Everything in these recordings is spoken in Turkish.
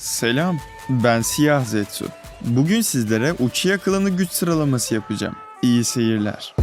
Selam, ben Siyah Zetsu. Bugün sizlere Uchiha klanı güç sıralaması yapacağım. İyi seyirler.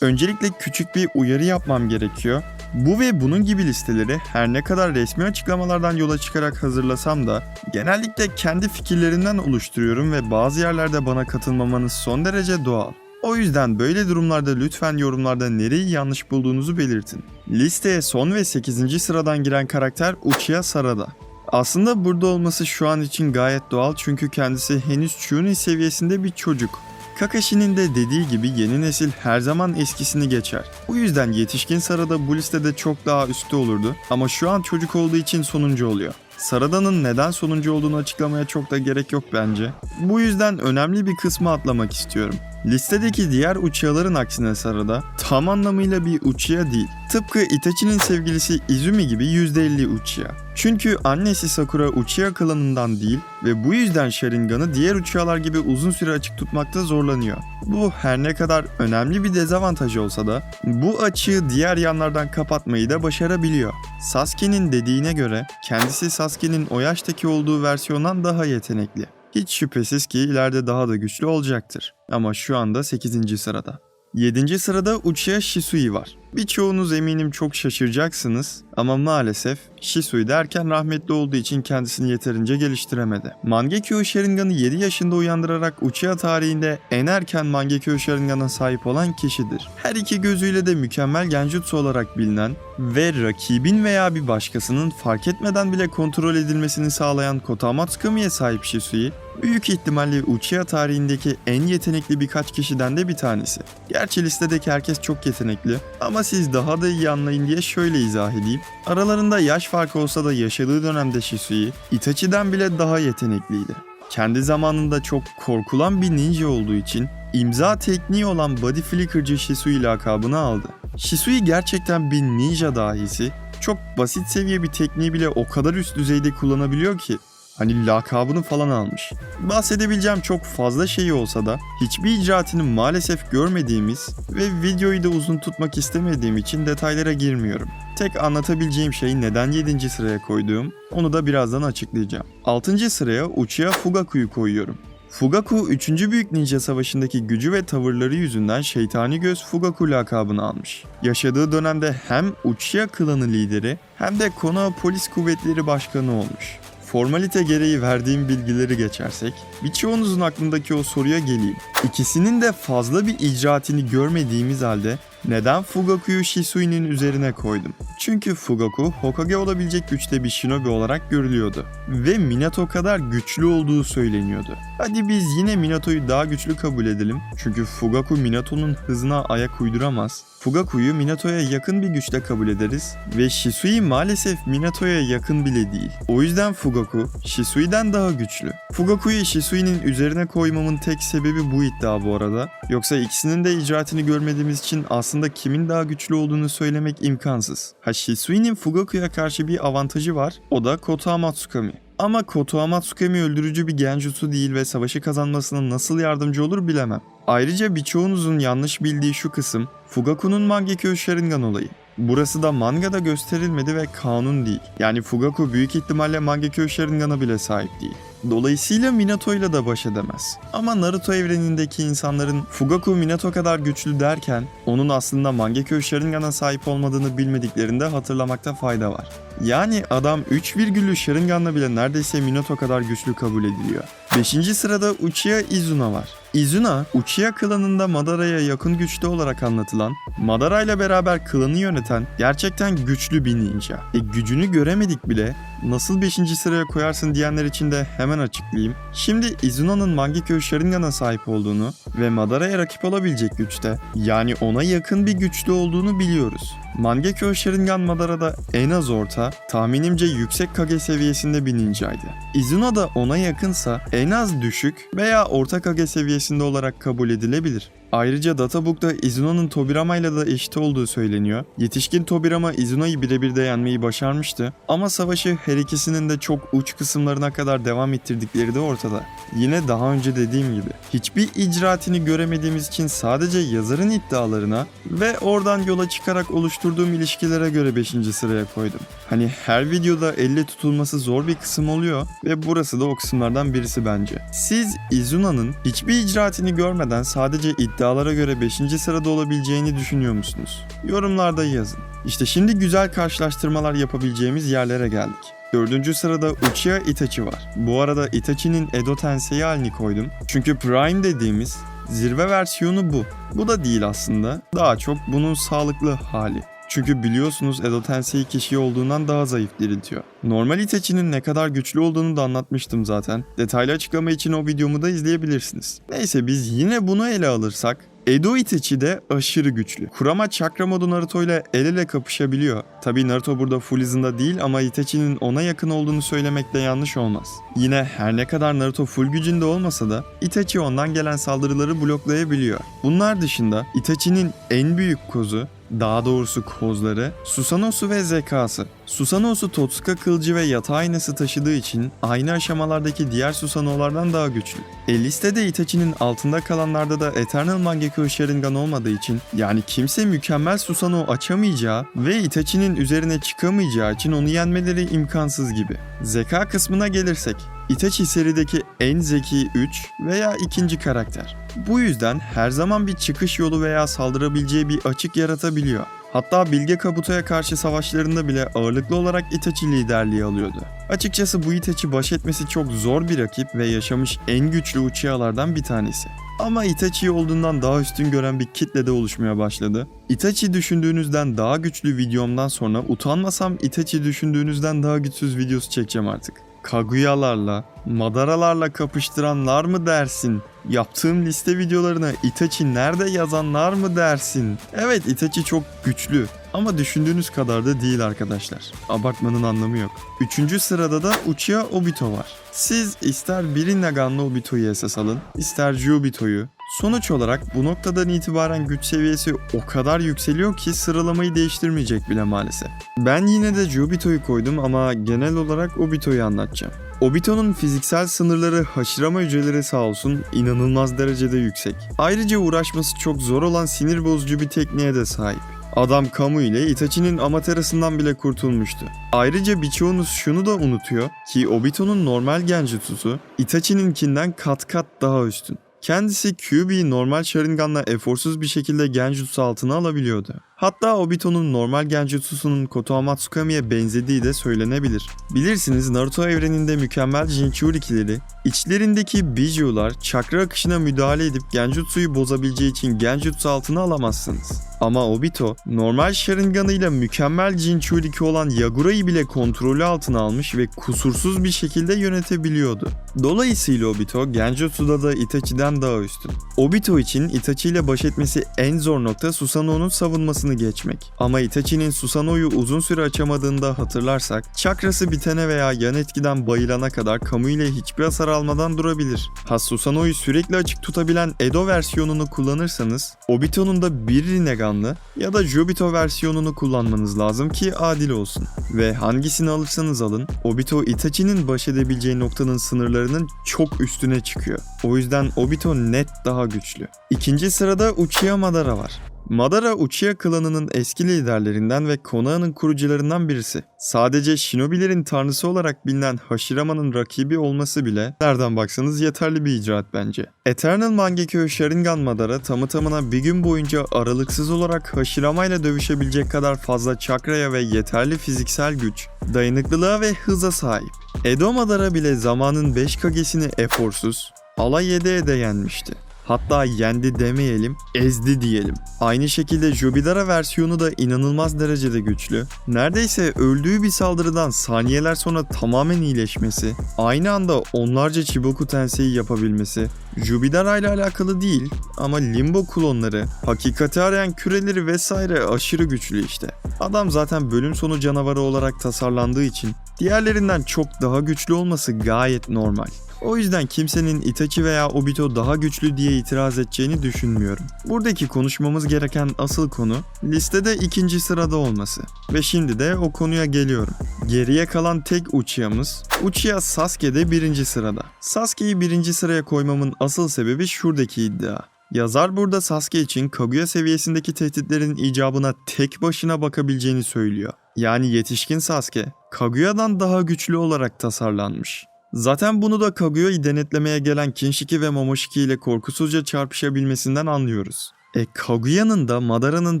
Öncelikle küçük bir uyarı yapmam gerekiyor. Bu ve bunun gibi listeleri her ne kadar resmi açıklamalardan yola çıkarak hazırlasam da genellikle kendi fikirlerimden oluşturuyorum ve bazı yerlerde bana katılmamanız son derece doğal. O yüzden böyle durumlarda lütfen yorumlarda nereyi yanlış bulduğunuzu belirtin. Listeye son ve 8. sıradan giren karakter Uchiha Sarada. Aslında burada olması şu an için gayet doğal çünkü kendisi henüz Chunin seviyesinde bir çocuk. Kakashi'nin de dediği gibi yeni nesil her zaman eskisini geçer. Bu yüzden yetişkin Sarada bu listede çok daha üstte olurdu ama şu an çocuk olduğu için sonuncu oluyor. Sarada'nın neden sonuncu olduğunu açıklamaya çok da gerek yok bence. Bu yüzden önemli bir kısmı atlamak istiyorum. Listedeki diğer Uchiha'ların aksine Sarada tam anlamıyla bir Uchiha değil. Tıpkı Itachi'nin sevgilisi Izumi gibi %50 Uchiha. Çünkü annesi Sakura Uchiha klanından değil ve bu yüzden Sharingan'ı diğer Uchiha'lar gibi uzun süre açık tutmakta zorlanıyor. Bu her ne kadar önemli bir dezavantaj olsa da bu açığı diğer yanlardan kapatmayı da başarabiliyor. Sasuke'nin dediğine göre kendisi Sasuke'nin o yaştaki olduğu versiyondan daha yetenekli. Hiç şüphesiz ki ileride daha da güçlü olacaktır. Ama şu anda 8. sırada. 7. sırada Uchiha Shisui var. Birçoğunuz eminim çok şaşıracaksınız ama maalesef Shisui derken rahmetli olduğu için kendisini yeterince geliştiremedi. Mangekyo Sharingan'ı 7 yaşında uyandırarak Uchiha tarihinde en erken Mangekyo Sharingan'a sahip olan kişidir. Her iki gözüyle de mükemmel genjutsu olarak bilinen ve rakibin veya bir başkasının fark etmeden bile kontrol edilmesini sağlayan Kotamatsukumi'ye sahip Shisui, büyük ihtimalle Uchiha tarihindeki en yetenekli birkaç kişiden de bir tanesi. Gerçi listedeki herkes çok yetenekli ama siz daha da iyi anlayın diye şöyle izah edeyim. Aralarında yaş farkı olsa da yaşadığı dönemde Shisui, Itachi'den bile daha yetenekliydi. Kendi zamanında çok korkulan bir ninja olduğu için imza tekniği olan Body Flicker'cı Shisui lakabını aldı. Shisui gerçekten bir ninja dahisi, çok basit seviye bir tekniği bile o kadar üst düzeyde kullanabiliyor ki Hani lakabını falan almış. Bahsedebileceğim çok fazla şeyi olsa da hiçbir icraatını maalesef görmediğimiz ve videoyu da uzun tutmak istemediğim için detaylara girmiyorum. Tek anlatabileceğim şey neden 7. sıraya koyduğum, onu da birazdan açıklayacağım. 6. sıraya Uchiha Fugaku'yu koyuyorum. Fugaku 3. Büyük Ninja Savaşı'ndaki gücü ve tavırları yüzünden Şeytani Göz Fugaku lakabını almış. Yaşadığı dönemde hem Uchiha klanı lideri hem de Konoha Polis Kuvvetleri Başkanı olmuş. Formalite gereği verdiğim bilgileri geçersek, birçoğunuzun aklındaki o soruya geleyim. İkisinin de fazla bir icraatini görmediğimiz halde neden Fugaku'yu Shisui'nin üzerine koydum? Çünkü Fugaku Hokage olabilecek güçte bir shinobi olarak görülüyordu. Ve Minato kadar güçlü olduğu söyleniyordu. Hadi biz yine Minato'yu daha güçlü kabul edelim. Çünkü Fugaku Minato'nun hızına ayak uyduramaz. Fugaku'yu Minato'ya yakın bir güçle kabul ederiz ve Shisui maalesef Minato'ya yakın bile değil. O yüzden Fugaku Shisui'den daha güçlü. Fugaku'yu Shisui'nin üzerine koymamın tek sebebi bu iddia bu arada. Yoksa ikisinin de icraatını görmediğimiz için aslında kimin daha güçlü olduğunu söylemek imkansız. Ha Shisui'nin Fugaku'ya karşı bir avantajı var. O da Koto Matsukami. Ama Koto Matsukami öldürücü bir genjutsu değil ve savaşı kazanmasına nasıl yardımcı olur bilemem. Ayrıca birçoğunuzun yanlış bildiği şu kısım Fugaku'nun Mangekyo Sharingan olayı. Burası da mangada gösterilmedi ve kanun değil. Yani Fugaku büyük ihtimalle Mangekyo Sharingan'a bile sahip değil. Dolayısıyla Minato'yla da baş edemez. Ama Naruto evrenindeki insanların Fugaku Minato kadar güçlü derken onun aslında Mangekyo Sharingan'a sahip olmadığını bilmediklerinde hatırlamakta fayda var. Yani adam 3 virgüllü Sharingan'la bile neredeyse Minato kadar güçlü kabul ediliyor. 5. sırada Uchiha Izuna var. Izuna, Uchiha klanında Madara'ya yakın güçlü olarak anlatılan, Madara ile beraber klanı yöneten gerçekten güçlü bir ninja. E gücünü göremedik bile, nasıl 5. sıraya koyarsın diyenler için de hemen açıklayayım. Şimdi Izuna'nın Mangekyo Sharingan'a sahip olduğunu ve Madara'ya rakip olabilecek güçte, yani ona yakın bir güçlü olduğunu biliyoruz. Mangekyo Sharingan Madara'da en az orta, tahminimce yüksek Kage seviyesinde bir ninjaydı. Izuna da ona yakınsa en az düşük veya orta Kage seviyesinde olarak kabul edilebilir. Ayrıca Databook'ta Izuna'nın Tobirama ile de eşit olduğu söyleniyor. Yetişkin Tobirama Izuna'yı birebir de yenmeyi başarmıştı ama savaşı her ikisinin de çok uç kısımlarına kadar devam ettirdikleri de ortada. Yine daha önce dediğim gibi hiçbir icraatini göremediğimiz için sadece yazarın iddialarına ve oradan yola çıkarak oluşturduğum ilişkilere göre 5. sıraya koydum. Hani her videoda elle tutulması zor bir kısım oluyor ve burası da o kısımlardan birisi bence. Siz Izuna'nın hiçbir icraatini görmeden sadece iddialara göre 5. sırada olabileceğini düşünüyor musunuz? Yorumlarda yazın. İşte şimdi güzel karşılaştırmalar yapabileceğimiz yerlere geldik. Dördüncü sırada Uchiha Itachi var. Bu arada Itachi'nin Edo Tensei halini koydum. Çünkü Prime dediğimiz zirve versiyonu bu. Bu da değil aslında. Daha çok bunun sağlıklı hali. Çünkü biliyorsunuz Edo Tensei kişi olduğundan daha zayıf diriltiyor. Normal Itachi'nin ne kadar güçlü olduğunu da anlatmıştım zaten. Detaylı açıklama için o videomu da izleyebilirsiniz. Neyse biz yine bunu ele alırsak Edo Itachi de aşırı güçlü. Kurama Chakra modu Naruto ile el ele kapışabiliyor. Tabi Naruto burada full hızında değil ama Itachi'nin ona yakın olduğunu söylemek de yanlış olmaz. Yine her ne kadar Naruto full gücünde olmasa da Itachi ondan gelen saldırıları bloklayabiliyor. Bunlar dışında Itachi'nin en büyük kozu daha doğrusu kozları, Susanoo'su ve zekası. Susanoo'su Totsuka kılıcı ve yatağı aynası taşıdığı için aynı aşamalardaki diğer Susanoo'lardan daha güçlü. E listede Itachi'nin altında kalanlarda da Eternal Mangekyo Sharingan olmadığı için yani kimse mükemmel Susanoo açamayacağı ve Itachi'nin üzerine çıkamayacağı için onu yenmeleri imkansız gibi. Zeka kısmına gelirsek, Itachi serideki en zeki 3 veya ikinci karakter. Bu yüzden her zaman bir çıkış yolu veya saldırabileceği bir açık yaratabiliyor. Hatta Bilge Kabuto'ya karşı savaşlarında bile ağırlıklı olarak Itachi liderliği alıyordu. Açıkçası bu Itachi baş etmesi çok zor bir rakip ve yaşamış en güçlü Uchiha'lardan bir tanesi. Ama Itachi'yi olduğundan daha üstün gören bir kitle de oluşmaya başladı. Itachi düşündüğünüzden daha güçlü videomdan sonra utanmasam Itachi düşündüğünüzden daha güçsüz videosu çekeceğim artık. Kaguyalarla, Madaralarla kapıştıranlar mı dersin? Yaptığım liste videolarına Itachi nerede yazanlar mı dersin? Evet Itachi çok güçlü ama düşündüğünüz kadar da değil arkadaşlar. Abartmanın anlamı yok. Üçüncü sırada da Uchiha Obito var. Siz ister Birin Nagan'lı Obito'yu esas alın, ister Jubito'yu. Sonuç olarak bu noktadan itibaren güç seviyesi o kadar yükseliyor ki sıralamayı değiştirmeyecek bile maalesef. Ben yine de Jubito'yu koydum ama genel olarak Obito'yu anlatacağım. Obito'nun fiziksel sınırları Hashirama hücreleri sağ olsun inanılmaz derecede yüksek. Ayrıca uğraşması çok zor olan sinir bozucu bir tekniğe de sahip. Adam Kamu ile Itachi'nin Amaterasun'dan bile kurtulmuştu. Ayrıca birçoğunuz şunu da unutuyor ki Obito'nun normal Genjutsu'su Itachi'ninkinden kat kat daha üstün. Kendisi Kyuubi'yi normal Sharingan'la eforsuz bir şekilde Genjutsu altına alabiliyordu. Hatta Obito'nun normal Genjutsu'sunun Kotoa Matsukami'ye benzediği de söylenebilir. Bilirsiniz Naruto evreninde mükemmel Jinchurikileri, içlerindeki bijular çakra akışına müdahale edip Genjutsu'yu bozabileceği için Genjutsu altına alamazsınız. Ama Obito, normal Sharingan'ıyla mükemmel Jinchuriki olan Yagura'yı bile kontrolü altına almış ve kusursuz bir şekilde yönetebiliyordu. Dolayısıyla Obito, Genjutsu'da da Itachi'den daha üstün. Obito için Itachi ile baş etmesi en zor nokta Susanoo'nun savunmasını geçmek. Ama Itachi'nin Susanoo'yu uzun süre açamadığında hatırlarsak, çakrası bitene veya yan etkiden bayılana kadar Kamu ile hiçbir hasar almadan durabilir. Ha Susanoo'yu sürekli açık tutabilen Edo versiyonunu kullanırsanız, Obito'nun da bir Rinnegan'lı ya da Jobito versiyonunu kullanmanız lazım ki adil olsun. Ve hangisini alırsanız alın, Obito Itachi'nin baş edebileceği noktanın sınırlarının çok üstüne çıkıyor. O yüzden Obito net daha güçlü. İkinci sırada Uchiha Madara var. Madara Uchiha klanının eski liderlerinden ve Konoha'nın kurucularından birisi. Sadece shinobilerin tanrısı olarak bilinen Hashirama'nın rakibi olması bile nereden baksanız yeterli bir icraat bence. Eternal Mangekyo Sharingan Madara tamı tamına bir gün boyunca aralıksız olarak Hashirama ile dövüşebilecek kadar fazla çakraya ve yeterli fiziksel güç, dayanıklılığa ve hıza sahip. Edo Madara bile zamanın 5 kagesini eforsuz, alay ede ede yenmişti. Hatta yendi demeyelim, ezdi diyelim. Aynı şekilde Jobidara versiyonu da inanılmaz derecede güçlü. Neredeyse öldüğü bir saldırıdan saniyeler sonra tamamen iyileşmesi, aynı anda onlarca Chiboku Tensei yapabilmesi, Jubidara ile alakalı değil ama Limbo klonları, hakikati arayan küreleri vesaire aşırı güçlü işte. Adam zaten bölüm sonu canavarı olarak tasarlandığı için diğerlerinden çok daha güçlü olması gayet normal. O yüzden kimsenin Itachi veya Obito daha güçlü diye itiraz edeceğini düşünmüyorum. Buradaki konuşmamız gereken asıl konu listede ikinci sırada olması. Ve şimdi de o konuya geliyorum. Geriye kalan tek Uchiha'mız Uchiha Sasuke'de birinci sırada. Sasuke'yi birinci sıraya koymamın asıl sebebi şuradaki iddia. Yazar burada Sasuke için Kaguya seviyesindeki tehditlerin icabına tek başına bakabileceğini söylüyor. Yani yetişkin Sasuke, Kaguya'dan daha güçlü olarak tasarlanmış. Zaten bunu da Kaguya'yı denetlemeye gelen Kinshiki ve Momoshiki ile korkusuzca çarpışabilmesinden anlıyoruz. E Kaguya'nın da Madara'nın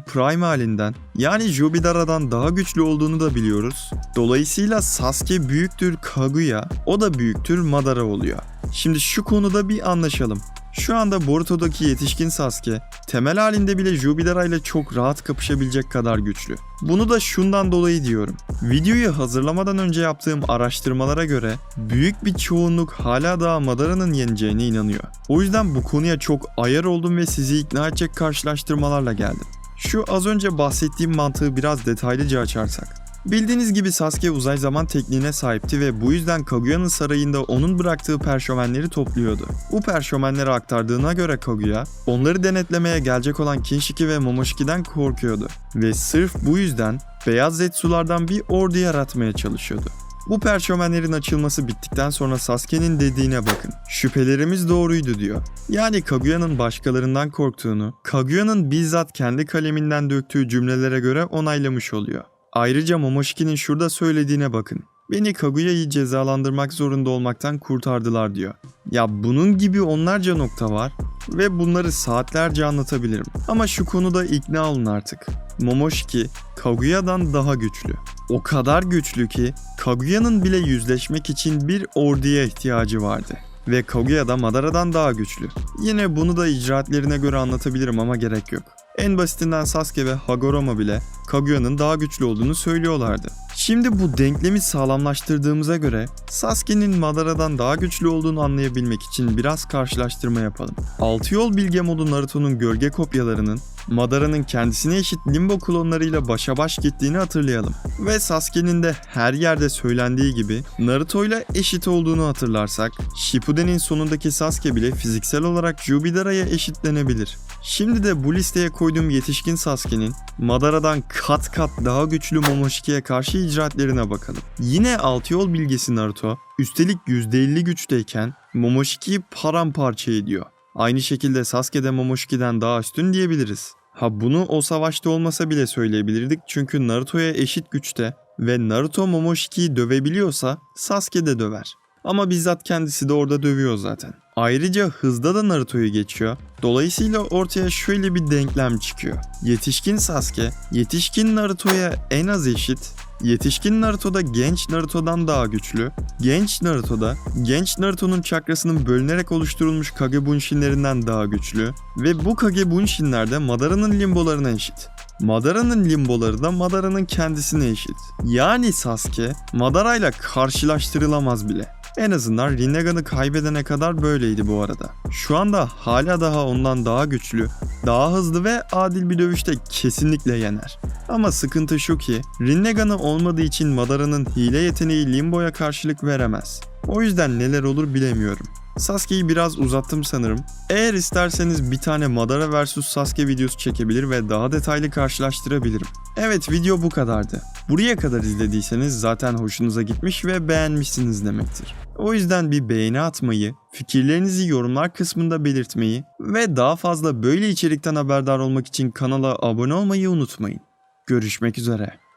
prime halinden yani Jubidara'dan daha güçlü olduğunu da biliyoruz. Dolayısıyla Sasuke büyüktür Kaguya, o da büyüktür Madara oluyor. Şimdi şu konuda bir anlaşalım. Şu anda Boruto'daki yetişkin Sasuke, temel halinde bile Jubidara ile çok rahat kapışabilecek kadar güçlü. Bunu da şundan dolayı diyorum. Videoyu hazırlamadan önce yaptığım araştırmalara göre büyük bir çoğunluk hala daha Madara'nın yeneceğine inanıyor. O yüzden bu konuya çok ayar oldum ve sizi ikna edecek karşılaştırmalarla geldim. Şu az önce bahsettiğim mantığı biraz detaylıca açarsak. Bildiğiniz gibi Sasuke uzay zaman tekniğine sahipti ve bu yüzden Kaguya'nın sarayında onun bıraktığı perşömenleri topluyordu. Bu perşömenleri aktardığına göre Kaguya, onları denetlemeye gelecek olan Kinshiki ve Momoshiki'den korkuyordu. Ve sırf bu yüzden beyaz Zetsu'lardan bir ordu yaratmaya çalışıyordu. Bu perşömenlerin açılması bittikten sonra Sasuke'nin dediğine bakın. Şüphelerimiz doğruydu diyor. Yani Kaguya'nın başkalarından korktuğunu, Kaguya'nın bizzat kendi kaleminden döktüğü cümlelere göre onaylamış oluyor. Ayrıca Momoshiki'nin şurada söylediğine bakın. Beni Kaguya'yı cezalandırmak zorunda olmaktan kurtardılar diyor. Ya bunun gibi onlarca nokta var ve bunları saatlerce anlatabilirim. Ama şu konuda ikna olun artık. Momoshiki Kaguya'dan daha güçlü. O kadar güçlü ki Kaguya'nın bile yüzleşmek için bir orduya ihtiyacı vardı. Ve Kaguya da Madara'dan daha güçlü. Yine bunu da icraatlerine göre anlatabilirim ama gerek yok. En basitinden Sasuke ve Hagoromo bile Kaguya'nın daha güçlü olduğunu söylüyorlardı. Şimdi bu denklemi sağlamlaştırdığımıza göre Sasuke'nin Madara'dan daha güçlü olduğunu anlayabilmek için biraz karşılaştırma yapalım. 6 yol bilge modu Naruto'nun gölge kopyalarının Madara'nın kendisine eşit limbo klonlarıyla başa baş gittiğini hatırlayalım. Ve Sasuke'nin de her yerde söylendiği gibi Naruto ile eşit olduğunu hatırlarsak Shippuden'in sonundaki Sasuke bile fiziksel olarak Jubidara'ya eşitlenebilir. Şimdi de bu listeye koyduğum yetişkin Sasuke'nin Madara'dan kat kat daha güçlü Momoshiki'ye karşı icraatlerine bakalım. Yine alt yol bilgisi Naruto, üstelik %50 güçteyken Momoshiki'yi paramparça ediyor. Aynı şekilde Sasuke de Momoshiki'den daha üstün diyebiliriz. Ha bunu o savaşta olmasa bile söyleyebilirdik çünkü Naruto'ya eşit güçte ve Naruto Momoshiki'yi dövebiliyorsa Sasuke de döver. Ama bizzat kendisi de orada dövüyor zaten. Ayrıca hızda da Naruto'yu geçiyor. Dolayısıyla ortaya şöyle bir denklem çıkıyor. Yetişkin Sasuke, yetişkin Naruto'ya en az eşit, Yetişkin Naruto'da genç Naruto'dan daha güçlü. Genç Naruto'da genç Naruto'nun çakrasının bölünerek oluşturulmuş Kage Bunshin'lerinden daha güçlü ve bu Kage Bunshin'ler Madara'nın limbolarına eşit. Madara'nın limboları da Madara'nın kendisine eşit. Yani Sasuke Madara'yla karşılaştırılamaz bile. En azından Rinnegan'ı kaybedene kadar böyleydi bu arada. Şu anda hala daha ondan daha güçlü, daha hızlı ve adil bir dövüşte kesinlikle yener. Ama sıkıntı şu ki Rinnegan'ı olmadığı için Madara'nın hile yeteneği Limbo'ya karşılık veremez. O yüzden neler olur bilemiyorum. Sasuke'yi biraz uzattım sanırım. Eğer isterseniz bir tane Madara vs Sasuke videosu çekebilir ve daha detaylı karşılaştırabilirim. Evet video bu kadardı. Buraya kadar izlediyseniz zaten hoşunuza gitmiş ve beğenmişsiniz demektir. O yüzden bir beğeni atmayı, fikirlerinizi yorumlar kısmında belirtmeyi ve daha fazla böyle içerikten haberdar olmak için kanala abone olmayı unutmayın. Görüşmek üzere.